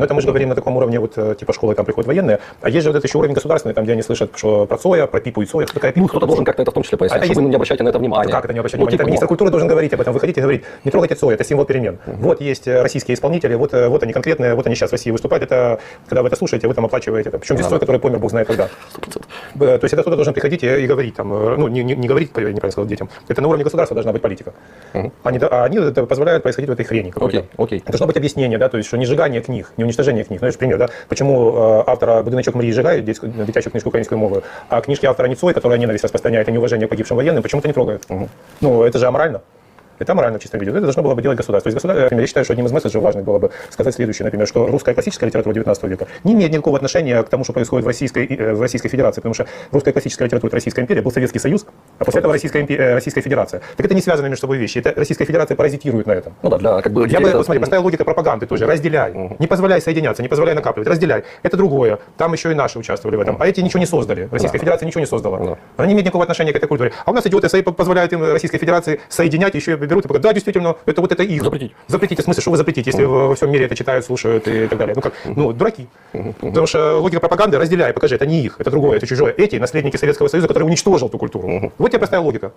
Но это мы же говорим на таком уровне, вот э, типа школы там приходят военные, а есть же вот этот еще уровень государственный, там, где они слышат что про Цоя, про Пипу и Цоя, что такая Пипа. Ну, кто-то должен как-то это в том числе пояснять, А что есть- не обращайте на это внимания. Как это не обращать Ну, внимания? типа, министр ну, культуры должен говорить об этом, выходить и говорить, не трогайте Цоя, это символ перемен. Вот есть э, российские исполнители, вот, э, вот они конкретные, вот они сейчас в России выступают, это, когда вы это слушаете, вы там оплачиваете. Это. Причем здесь Цой, который помер, бог знает когда. 100%. Б- То есть это кто-то должен приходить и, и говорить, там, э, ну, не, не, не говорить, неправильно сказал, детям. Это на уровне государства должна быть политика. Они, да- а они это позволяют происходить в этой хрени. Окей, окей. Должно быть объяснение, да, то есть, что не сжигание книг, не уничтожение книг. Знаешь, пример, да, почему э, автора «Будиночок Мрії» сжигают, дитячую книжку украинской мовы, а книжки автора Ницой, которая ненависть распространяет и неуважение погибшим военным, почему-то не трогают. Ну, это же аморально. Это аморально в чистом виде. Это должно было бы делать государство. То есть государство, например, я считаю, что одним из месседжей важных было бы сказать следующее, например, что русская классическая литература 19 века не имеет никакого отношения к тому, что происходит в Российской, э, в Российской Федерации, потому что русская классическая литература это Российская империя, был Советский Союз, а после этого Российская, импе- э, Российская Федерация. Так это не связанные между собой вещи. Это Российская Федерация паразитирует на этом. Ну да, для как бы Я бы, это- вот смотри, поставил логику пропаганды тоже. Разделяй. Не позволяй соединяться, не позволяй накапливать. Разделяй. Это другое. Там еще и наши участвовали в этом. А эти ничего не создали. Российская Федерация ничего не создала. Да. Она не имеет никакого отношения к этой культуре. А у нас идиоты со- позволяют им Российской Федерации соединять, еще и берут и говорят, да, действительно, это вот это их. Запретить. Запретить. В смысле, что вы запретите, если во во всем мире это читают, слушают и так далее. Ну как, ну, дураки. Потому что логика пропаганды разделяй, покажи, это не их, это другое, это чужое. Эти наследники Советского Союза, который уничтожил ту культуру. Вот тебе простая логика.